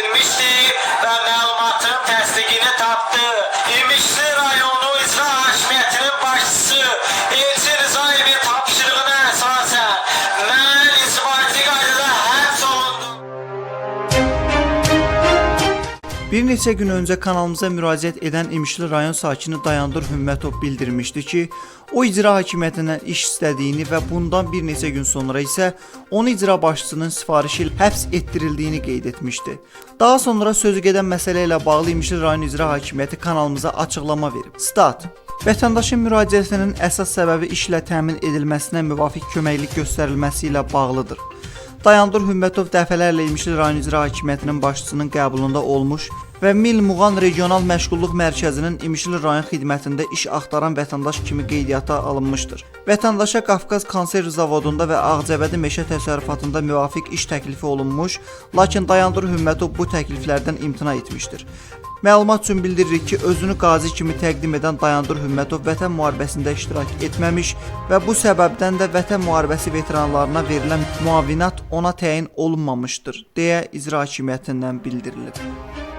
আমাদের বিশ্বে তারা Bir neçə gün öncə kanalımıza müraciət edən İmişli rayon sakini Dayandır Hümmətov bildirmişdi ki, o icra hakimiyyətindən iş istədiyini və bundan bir neçə gün sonra isə onu icra başçısının sifarişi ilə həbs etdirildiyini qeyd etmişdi. Daha sonra sözü gedən məsələ ilə bağlı İmişli rayon icra hakimiyyəti kanalımıza açıqlama verib. Stat Vətəndaşın müraciətinin əsas səbəbi işlə təmin edilməsinə müvafiq köməklik göstərilməsi ilə bağlıdır. Dayandır Hümmətov dəfələrlə İmişli rayon icra hakimiyyətinin başçısının qəbulunda olmuş və Mil Muğan Regional Məşğulluq Mərkəzinin İmişli rayon xidmətində iş axtaran vətəndaş kimi qeydiyyata alınmışdır. Vətəndaşa Qafqaz Konserv zavodunda və Ağcabədi meşə təsərrüfatında müvafiq iş təklifi olunmuş, lakin Dayandır Hümmətov bu təkliflərdən imtina etmişdir. Məlumat üçün bildiririk ki, özünü qazi kimi təqdim edən Dayandır Hümmətov vətən müharibəsində iştirak etməmiş və bu səbəbdən də vətən müharibəsi veteranlarına verilən müavinət ona təyin olunmamışdır, deyə icra hakimiyyətindən bildirilib.